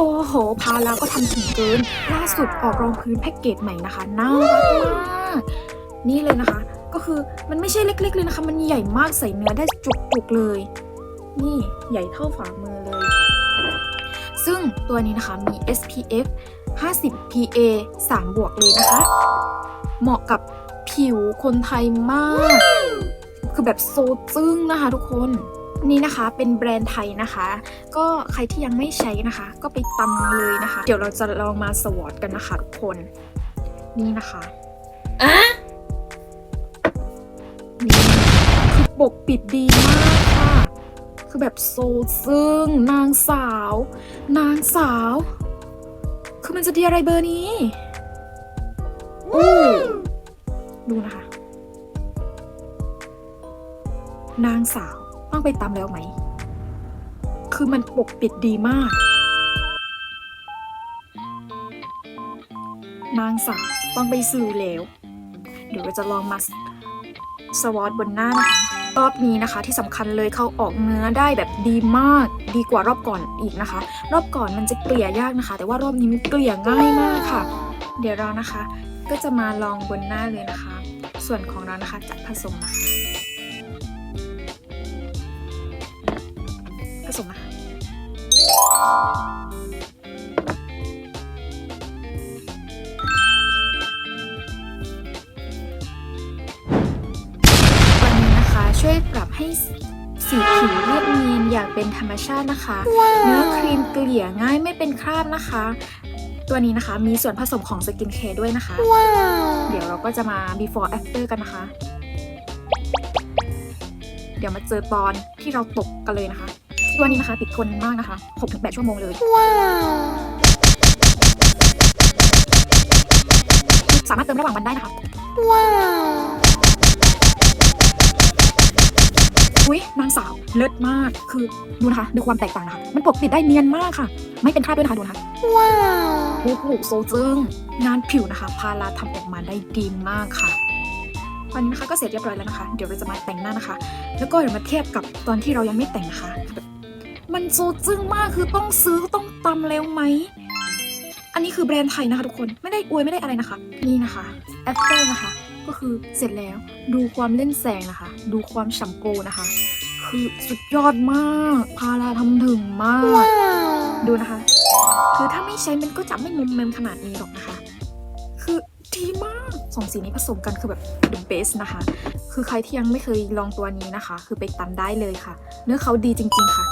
โอ้โห พาแล้วก็ทำถึงเกิน ล่าสุดออกรองพื้นแพ็กเกจใหม่นะคะ น่ารักมาก นี่เลยนะคะ ก็คือมันไม่ใช่เล็ก ๆ เลยนะคะ มันใหญ่มากใส่เนื้อได้จุกๆเลย นี่ใหญ่เท่าฝ่ามือเลย ซึ่งตัวนี้นะคะมี SPF 50 PA 3 บวกเลยนะคะ เหมาะกับผิวคนไทยมาก คือแบบโซจึ้งนะคะทุกคน นี่นะคะเป็นแบรนด์ไทยนะคะ ก็ใครที่ยังไม่ใช้นะคะ ก็ไปตำเลยนะคะ เดี๋ยวเราจะลองมาสวอตกันนะคะทุกคน นี่นะคะอะนี่คือปกปิดดีมากค่ะ คือแบบโซซึ่งนางสาว นางสาว คือมันจะดีอะไรเบอร์นี้อู้ดูนะคะ นางสาว ต้องไปตามแล้วไหม คือมันปกปิดดีมาก นางสาวต้องไปซื้อแล้ว เดี๋ยวเราจะลองมาสวอตบนหน้านะคะรอบนี้นะคะที่สำคัญเลยเขาออกเนื้อได้แบบดีมาก ดีกว่ารอบก่อนอีกนะคะ รอบก่อนมันจะเกลี่ยยากนะคะ แต่ว่ารอบนี้มันเกลี่ยง่ายมากค่ะ เดี๋ยวเรานะคะ ก็จะมาลองบนหน้าเลยนะคะ ส่วนของเรานะคะจะผสมนะคะ วันนี้นะคะช่วยปรับให้สีผิวเรียบเนียนอย่างเป็นธรรมชาตินะคะ เนื้อครีมเกลี่ยง่ายไม่เป็นคราบนะคะ ตัวนี้นะคะมีส่วนผสมของสกินแคร์ด้วยนะคะ เดี๋ยวเราก็จะมา before after กันนะคะ เดี๋ยวมาเจอตอนที่เราตกกันเลยนะคะ ตัวนี้นะคะติดทนมากนะคะ 6-8 ชั่วโมงเลยสามารถเติมระหว่างวันได้นะคะอุ้ยนางสาวเลิศมาก คือดูนะคะดูความแตกต่างนะคะมันปกปิดได้เนียนมากค่ะ ไม่เป็นคราบด้วยนะคะดูนะคะโอ้โหโซจึงงานผิวนะคะ พาราทำออกมาได้ดีมากค่ะวันนี้นะคะก็เสร็จเรียบร้อยแล้วนะคะ เดี๋ยวเราจะมาแต่งหน้านะคะ แล้วก็เดี๋ยวมาเทียบกับตอนที่เรายังไม่แต่งนะคะแบบ มันโซจึ้งมากคือต้องซื้อต้องตำแล้วไหม อันนี้คือแบรนด์ไทยนะคะทุกคนไม่ได้อวยไม่ได้อะไรนะคะ นี่นะคะแอปเปิลนะคะ ก็คือเสร็จแล้วดูความเล่นแสงนะคะ ดูความฉ่ำโกนะคะ คือสุดยอดมากพาราทำถึงมาก ดูนะคะ คือถ้าไม่ใช้มันก็จะไม่มุมเมมขนาดนี้หรอกนะคะ คือดีมากสองสีนี้ผสมกันคือแบบ the best นะคะ คือใครที่ยังไม่เคยลองตัวนี้นะคะ คือไปตามได้เลยค่ะ เนื้อเขาดีจริง ๆ ค่ะ